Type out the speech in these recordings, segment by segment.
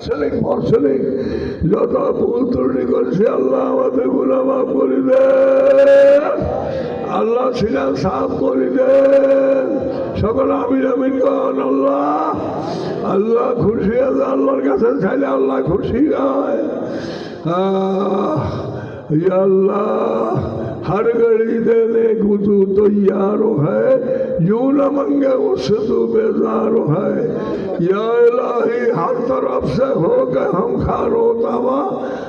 Selling মর্সেলিং যত ভুল ত্রুটি করছে আল্লাহ আমাদের গুণা মাফ করে দেন আল্লাহ সিনা সাফ করে দেন সকল আমিন আমিন কন আল্লাহ আল্লাহ খুশি আছে আল্লাহর কাছে চাইলে আল্লাহ খুশি হয় আহ, ইয়া अल्लाह हर घड़ी देने को तू तैयार है यूं न मंगे उससे तू बेजार है या ہر طرف سے ہو کے ہم کھا روتا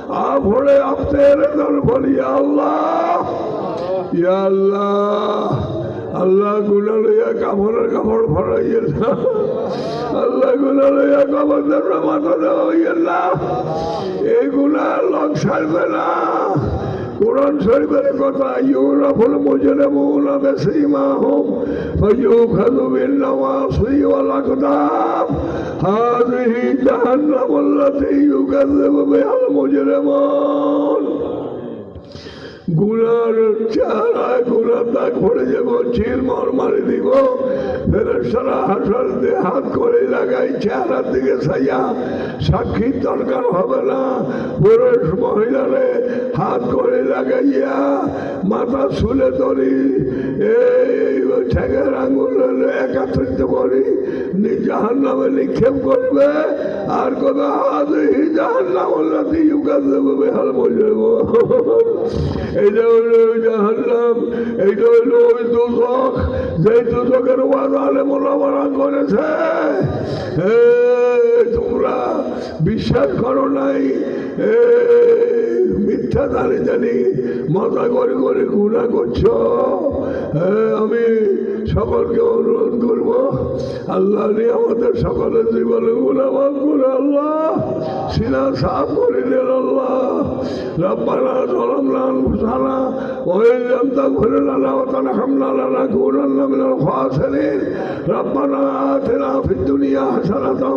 آپ بڑے آپ تیرے دل بھلی اللہ یا اللہ আল্লাহ গুলালিয়া কামড়ের কামড় ফড়াইয়া আল্লাহ গুলালিয়া কামড়ের মাথা দেওয়া হইয়া এই গুলা লোক ছাড়বে না কোরআন শরীফের কথা, ইউরাফুল মুজরিমুনা বিসীমাহুম, ফায়ুখাযু বিন নাওয়াসি ওয়াল আকদাম হাযিহি জাহান্নাম আল্লাতী ইউকাযযিবু বিহাল মুজরিমুন গুনার চেহারায় গুনার দাগ পড়ে যাব চির মর মারি দিব। ফেরেশতারা হাসর হাত করে লাগাই, চেহারার দিকে ছাইয়া সাক্ষীর দরকার হবে না। পুরুষ মহিলারে হাত করে লাগাইয়া মাথা শুলে ধরি, এই ঠেকের আঙুল একাত্রিত করি। জাহান নামে নিক্ষেপ করবে। আর কবে জাহান নাম করেছে। তোমরা বিশ্বাস করো নাই। মিথ্যা জানি জানি মজা করে করে গুণা করছ। আমি সকলকে অনুরোধ করব, আল্লাহ নিয়ে আমাদের সকলের জীবনে গুণাবাদ করে, আল্লাহ সিনা সাফ করে আল্লাহ ربنا ظلمنا انفسنا وان لم تغفر لنا وترحمنا لنكونن من الخاسرين ربنا اتنا في الدنيا حسنه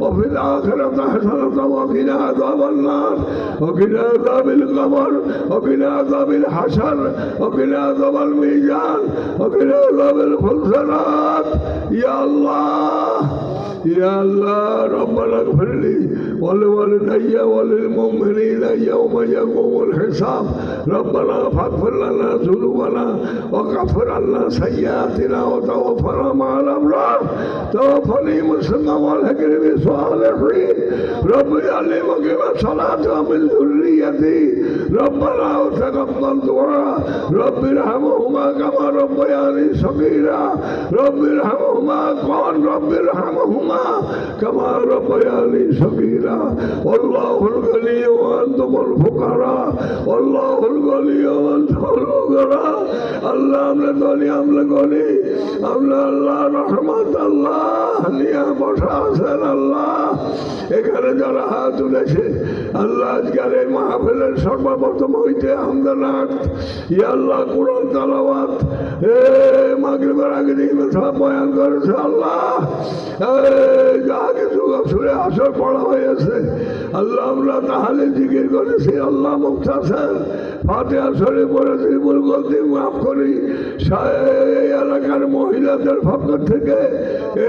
وفي الاخره حسنه وقنا عذاب النار وقنا عذاب القبر وقنا عذاب الحشر وقنا عذاب الميزان وقنا عذاب الفلسلات يا الله يا الله ربنا اغفر لي ولوالدي وللمؤمنين يوم يقوم الحساب. ربنا فاغفر لنا ذنوبنا وغفر عنا سيئاتنا وتوفنا مع الأبرار. توفني مسلما والحقني بالصالحين رب مقيم الصلاه ومن ذريتي. ربنا وتقبل دعاء رب ارحمهما كما ربياني صغيرا رب ارحمهما قال رب ارحمهما كما ربياني صغيرا والله الغني وانتم الفقراء والله الغني وانتم الفقراء আল্লাহ, আমরা ধনী, আমরা গনি আমরা আল্লাহ, রহমত আল্লাহ, নিয়ে বসা আছেন আল্লাহ। এখানে যারা হাত তুলেছে আল্লাহ আজকের এই মাহফিলের সর্বপ্রথম হইতে আমদানাথ ইয়া আল্লাহ, কোরআন, তালাওয়াত। হে মাগরিবের আগে দিকে সব বয়ান করেছে, আল্লাহ, এই যা কিছু সুরে আসর পড়া হয়েছে, আল্লাহ, আমরা তাহলে জিকির করেছি, আল্লাহ মুক্তাছেন ফাতে আসরে পড়েছি, ভুল গলতি মাফ করি। এলাকার মহিলাদের পক্ষ থেকে,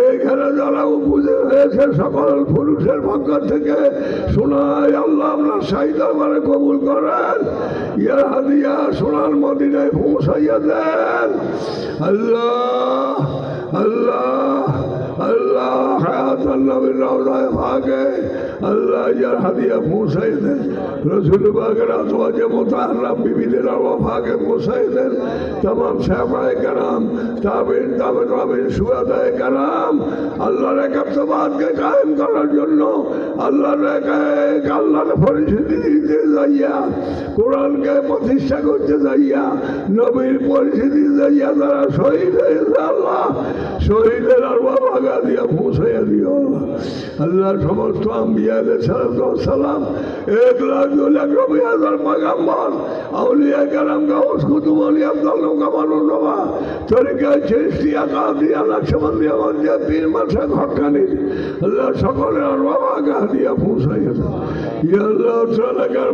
এইখানে যারা উপজে হয়েছে, সকল পুরুষের পক্ষ থেকে শোনায় আল্লাহ আপনার সাইদার মানে কবুল করেন। ইয়ার হাদিয়া সোনার মদিনায় পৌঁছাইয়া দেন। আল্লাহ আল্লাহ আল্লাহ হায়াত আল্লাহ ভাগে। আল্লাহ ইয়ার হাদিয়া পৌঁছাই দেন। রসুল বাগের আজওয়াজে মোতাহারা বিবিদের আওয়া ভাগে পৌঁছাই দেন। তামাম সাহবায় কারাম, তাবিন তাবে তাবিন, সুয়াদায় কারাম, আল্লাহর একাত্মবাদকে কায়েম করার জন্য আল্লাহর আল্লাহর পরিস্থিতি দিতে যাইয়া, কোরআনকে প্রতিষ্ঠা করতে যাইয়া, নবীর পরিস্থিতি যাইয়া তারা শহীদ হয়েছে আল্লাহ। শহীদের আর বাগা দিয়া পৌঁছাইয়া দিও আল্লাহ। সমস্ত আম্বিয়া এক লাখ দু লাখ রবি হাজার পাগাম্বর আউলিয়া কালাম গাউস কুতুব আলী আব্দুল কামাল নবা, তরিকা চেষ্টিয়া কাদিয়া লাক্ষমন্দিয়া মন্দিয়া পীর মাসা ঘটকানি। আল্লাহ সকলে আর বাবা গা দিয়া পৌঁছাইয়া ইয়া আল্লাহ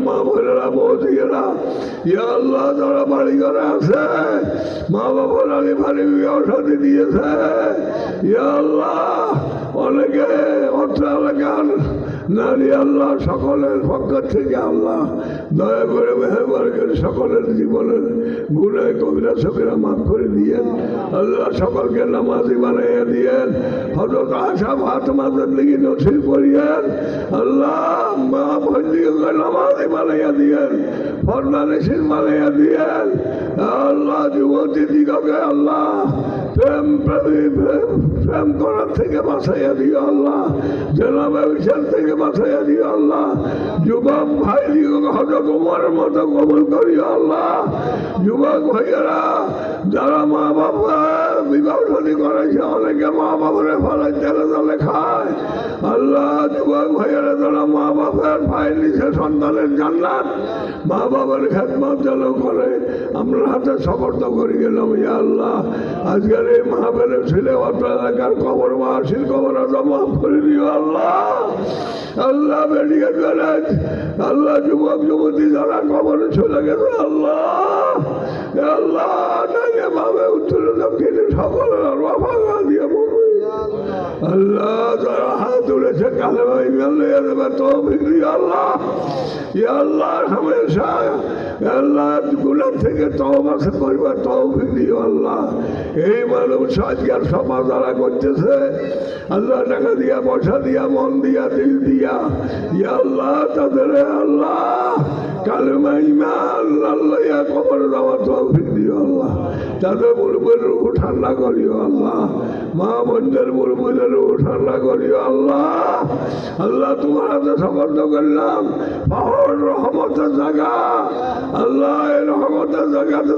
মা বোনেরা, বৌদিয়েরা, ইয়া আল্লাহ, যারা বাড়ি ঘরে আছে, মা বাবার আগে বাড়ি অসাদি দিয়েছে। ইয়া আল্লাহ, অনেকে অর্থ এলাকার নারী আল্লাহ সকলের পক্ষ থেকে আল্লাহ, দয়া করে মেহরবান করে সকলের জীবনের গুণায় কবিরা সবিরা মাফ করে দিয়েন। আল্লাহ সকলকে নামাজি বানাইয়া দিয়েন। হজরত আশা ভাত মাদের লিগে নসির করিয়েন। আল্লাহ মা বন্দিকে নামাজি বানাইয়া দিয়েন ফরদানিসির বানাইয়া দিয়েন। আল্লাহ যুবতী দিগকে আল্লাহ প্রেম প্রেমী, প্রেম করার থেকে বাঁচাইয়া দিও আল্লাহ। জেলা ব্যবসার থেকে বাঁচাইয়া দিও আল্লাহ। যুবক ভাই হজরত মতো কবল করিও আল্লাহ। যুবক ভাইয়েরা, যারা মা বাবা করেছে, অনেকে মা তেলে খায়। আল্লাহ যুবক যারা মা বাবার সন্তানের মা বাবার করে, আমরা হাতে করে গেলাম আল্লাহ। আজকের এই মাহবেলের ছেলে এলাকার কবর মাসির কবর জমা করে দিও আল্লাহ। আল্লাহ আল্লাহ যুবক, যুবতী যারা কবরে চলে গেছে আল্লাহ। আল্লাহ নাইলে ভাবে উত্তর দক্ষিণে সকলের রফা দিয়ে বলবে আল্লাহ, যারা আল্লাহ। আল্লাহ, হামেশা আল্লাহগুলার থেকে তহবাস করবে, তৌফিক দিও আল্লাহ। এই মানুষ আজকাল সমাজ যারা করতেছে, আল্লাহ টাকা দিয়া, পয়সা দিয়া, মন দিয়া, দিল দিয়া আল্লাহ, তাদের আল্লাহ। কালেমা ইমান আল্লাহ ইয়া কবর দেওয়া তৌফিক দিও আল্লাহ। তাদের মুরব্বের রূপ ঠান্ডা করিও আল্লাহ। মা বোনদের মুরব্বের রূপ ঠান্ডা করিও আল্লাহ। আল্লাহ, তোমার হাতে সমর্থ করলাম। পাহাড় রহমতের জায়গা। আল্লাহ, এই রহমতের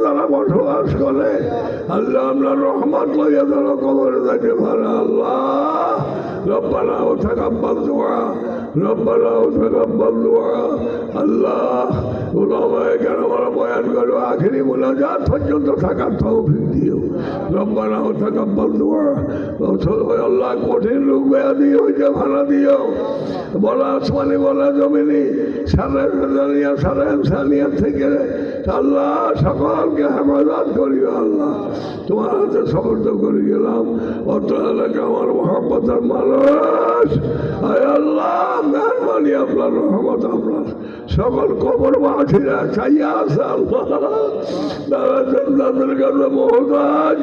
তারা বসবাস করে, আল্লাহ, আমরা রহমত লইয়া তারা কবরে যাইতে পারে আল্লাহ। ও থাকাব্বাল দোয়া। রব্বানা ও থাকাব্বাল দোয়া আল্লাহ ওলামায়ে কেরামরা বয়ান করো আখেরি মোনাজাত পর্যন্ত থাকার তৌফিক দিও। রব্বানা ও থাকাব্বাল দোয়া আল্লাহ কঠিন রোগ ব্যাধি হইতে ভাড়া দিও। বলা আসমানি, বলা জমিনি, সারা জানিয়া সারা ইনসানিয়া থেকে আল্লাহ সকলকে হেফাজত করিও, আল্লাহ। তোমার হাতে সমর্থ করে গেলাম অত এলাকা আমার মহাব্বতের মানুষ। আয় আল্লাহ। মেহরবানি আপনার, রহমত আপনার। সকল কবর মাছিরা চাইয়া আছে আল্লাহ কাছে মহতাজ।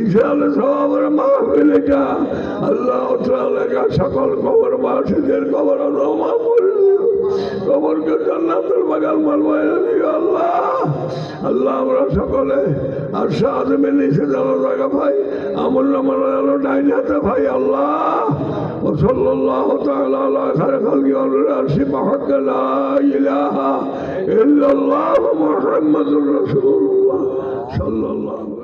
ইসালে সবের মাহফিলেটা আল্লাহ এলাকা সকল কবর মাছিদের কবর রহমা বাগান আল্লাহ। আল্লাহ আমরা সকলে আর সাহায্যে যেন জায়গা ভাই আমল নামার ডাইন হাতে ভাই, আল্লাহ। وصلى الله تعالى على خير خلق الرأس بحق لا إله إلا الله محمد رسول الله صلى الله عليه وسلم